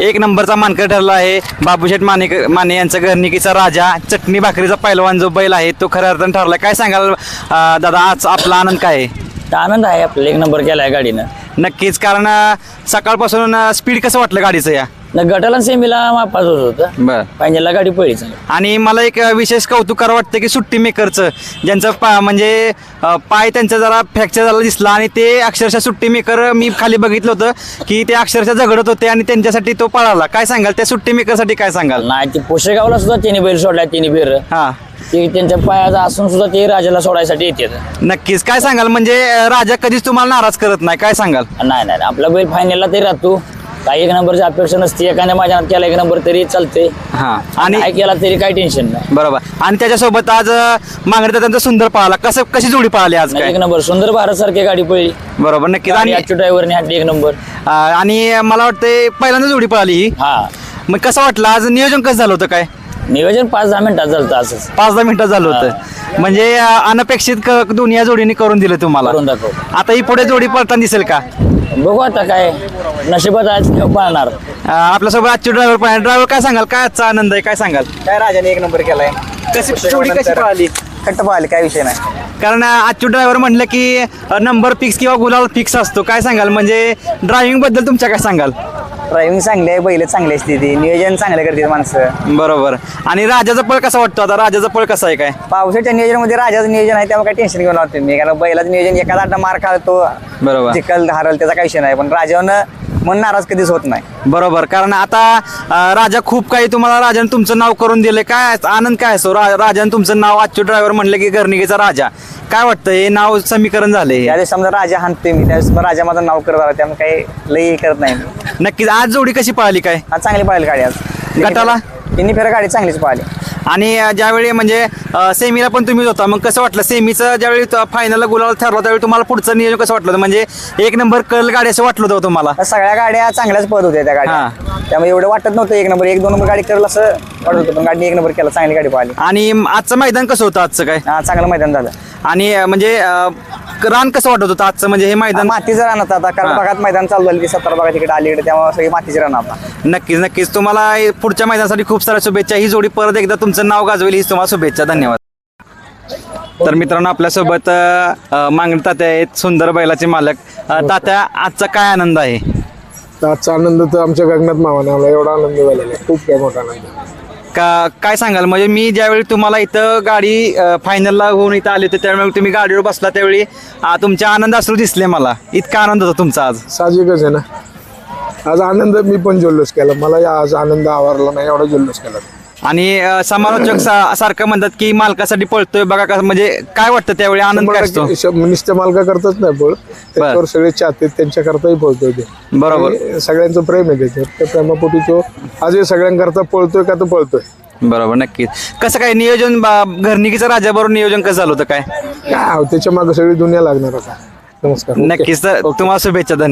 एक नंबरचा मानकर ठरला आहे. बाबूशेठ माने माने यांचा घरनिकीचा राजा चटणी भाकरीचा पैलवान जो बैल आहे तो खऱ्या अर्थानं ठरला. काय सांगाल अं, दादा आज आपला आनंद काय आहे? आनंद आहे आपल्याला एक नंबर केलाय गाडीनं. नक्कीच कारण अं, सकाळपासून स्पीड कसं वाटलं गाडीचं या? न गटाला सेमीला मापास होत होतं. बर. फायनलला गाडी पळी चांगली आणि मला एक विशेष कौतुक करावं वाटतं की सुट्टी मेकरचं ज्यांचं पा म्हणजे अं, पाय त्यांचा जरा फ्रॅक्चर झाला दिसला आणि ते अक्षरशः सुट्टी मेकर मी खाली बघितलं होतं की ते अक्षरशः झगडत होते आणि त्यांच्यासाठी तो पळाला. काय सांगाल? त्या सुट्टी मेकरसाठी काय सांगाल? नाही ते पोशेगावला सुद्धा तिने बैल सोडल्या तिने बेर हां. ते त्यांच्या पायाचा असून सुद्धा ते राजाला सोडायसाठी येते नक्कीच. काय सांगाल? म्हणजे अं, राजा कधीच तुम्हाला नाराज करत नाही. काय सांगाल? नाही नाही नाही. आपला बैल फायनलला तरी राहतो. काही एक नंबरची अपेक्षा नसते एखाद्या मैदानात केला एक नंबर तरी चालते हा आणि आणि काय केला तरी काही टेन्शन नाही. बरोबर. आणि त्याच्यासोबत आज मागणी त्यांचा सुंदर पळाला. कसं कशी जोडी पळाली आज नाही, काय? एक नंबर. सुंदर भारत सारखी गाडी पळली. बरोबर नक्कीच. आणि आणि आजच्या ड्रायव्हरने हाटली एक नंबर. अं, आणि मला वाटतं पहिल्यांदा जोडी पळाली ही. हा. मग कसं वाटलं? आज नियोजन कसं झालं होतं काय? नियोजन पाच दहा मिनिटात झालं असंच. पाच दहा मिनिटात झालं होतं. म्हणजे अं, अनपेक्षित क- दोन्ही या जोडीने करून दिलं तुम्हाला. करून दाखव आता ही पुढे जोडी पळताना दिसेल का? बघू आता काय नशिबात आज पाळणार. अं, आपल्यासोबत आजचे ड्रायव्हर पण ड्रायव्हर काय सांगाल? काय आजचा आनंद आहे? काय सांगाल? काय राजाने एक नंबर केलाय. कशी जोडी कशी पळाली कट्ट पाहिले? काय विषय नाही. कारण आजचे ड्रायव्हर म्हटलं की नंबर फिक्स किंवा गुलाल फिक्स असतो. काय सांगाल? म्हणजे ड्रायव्हिंगबद्दल तुमच्या काय सांगाल? ड्रायव्हिंग चांगली आहे बैल चांगली असते ती. नियोजन चांगलं करते माणसं. बरोबर. आणि राजाचा पळ कसा वाटतो? आता राजाचा पळ कसा आहे काय? पावसाच्या नियोजनामध्ये राजाचं नियोजन आहे त्यामुळे काय टेन्शन घेऊन नव्हतं मी कारण बैलाचं नियोजन एखादा मार खातो बरोबर. जिकल हारल त्याचा काही विषय नाही. पण राजावरनं मन नाराज कधीच होत नाही. बरोबर. कारण आता अं, राजा खूप काही तुम्हाला राजाने तुमचं नाव करून दिले. काय आनंद काय असतो रा- राजाने तुमचं नाव आजचे ड्रायव्हर म्हणलं की घरनिकेचा राजा. काय वाटतं? हे नाव समीकरण झाले त्यावेळेस समजा राजा हाणतोय मी. त्यावेळेस मग राजा माझं नाव करत आला त्यामुळे काही लई हे करत नाही मी. नक्कीच. आज जोडी कशी पळाली काय? आज चांगली पाहिली गाडी आज. गटाला? तिन्ही फेऱ्या गाडी चांगलीच पाहिली. आणि ज्यावेळी म्हणजे सेमीला पण तुम्हीच होता मग कसं वाटलं? सेमीचं ज्यावेळी फायनलला गुलाल ठरला त्यावेळी तुम्हाला पुढचं नियोजन कसं वाटलं? म्हणजे एक नंबर कल गाडी असं वाटलं होतं तुम्हाला? सगळ्या गाड्या चांगल्याच पळत होत्या त्या गाड्या. त्यामुळे एवढं वाटत नव्हतं एक नंबर एक दोन नंबर गाडी करेल असं वाटत होतं पण गाडी एक नंबर केला चांगली गाडी पाहिली. आणि आजचं मैदान कसं होतं आजचं काय? हा चांगलं मैदान झालं. आणि म्हणजे रान कसं वाटत होतं आजचं? म्हणजे हे मैदान मातीचं रान आता आता कारण हा. भागात मैदान चालू झालं की सत्तर भागात इकडे अलीकडे त्यामुळे सगळी मातीचे रान आता. नक्कीच नक्कीच. तुम्हाला हे पुढच्या मैदानासाठी खूप साऱ्या शुभेच्छा. ही जोडी परत एकदा तुमचं नाव गाजवेल हीच तुम्हाला शुभेच्छा. धन्यवाद. तर मित्रांनो आपल्यासोबत अं, मागणी तात्या आहेत सुंदर बैलाचे मालक. अं, तात्या आजचा काय आनंद आहे? तर आजचा आनंद तर आमच्या गगनात मावाने आला एवढा आनंद झालेला आहे. खूप काय मोठा आनंद का काय सांगाल? म्हणजे मी ज्यावेळी तुम्हाला इथं गाडी फायनलला होऊन इथं आले होते त्यावेळी तुम्ही गाडीवर बसला त्यावेळी तुमच्या आनंद अश्रू दिसले मला. इतका आनंद होता तुमचा आज. साहजिकच आहे ना. आज आनंद मी पण जल्लोष केला. मला या आज आनंद आवरला नाही एवढा जल्लोष केला. आणि अं, समालोचक सा- सारखं म्हणतात की मालकासाठी पळतोय बघा का म्हणजे काय वाटतं त्यावेळी? आनंद काय असतो? मालका करतच नाही पळ. त्याच्यावर सगळे चाहते त्यांच्या करताही पळतोय ते. बरोबर. आणि सगळ्यांचं प्रेम आहे त्याच्यावर. त्या प्रेमापोटी तो आजही सगळ्यांकरता पळतोय का तो पळतोय. बरोबर नक्कीच. कसं काय नियोजन बा- घरनिकीचं राजाबरोबर नियोजन कसं झालं होतं काय? काय त्याच्यामागे सगळी दुनिया लागणार आता. नमस्कार. नक्कीच तर तुम्हाला शुभेच्छा धन्यवाद.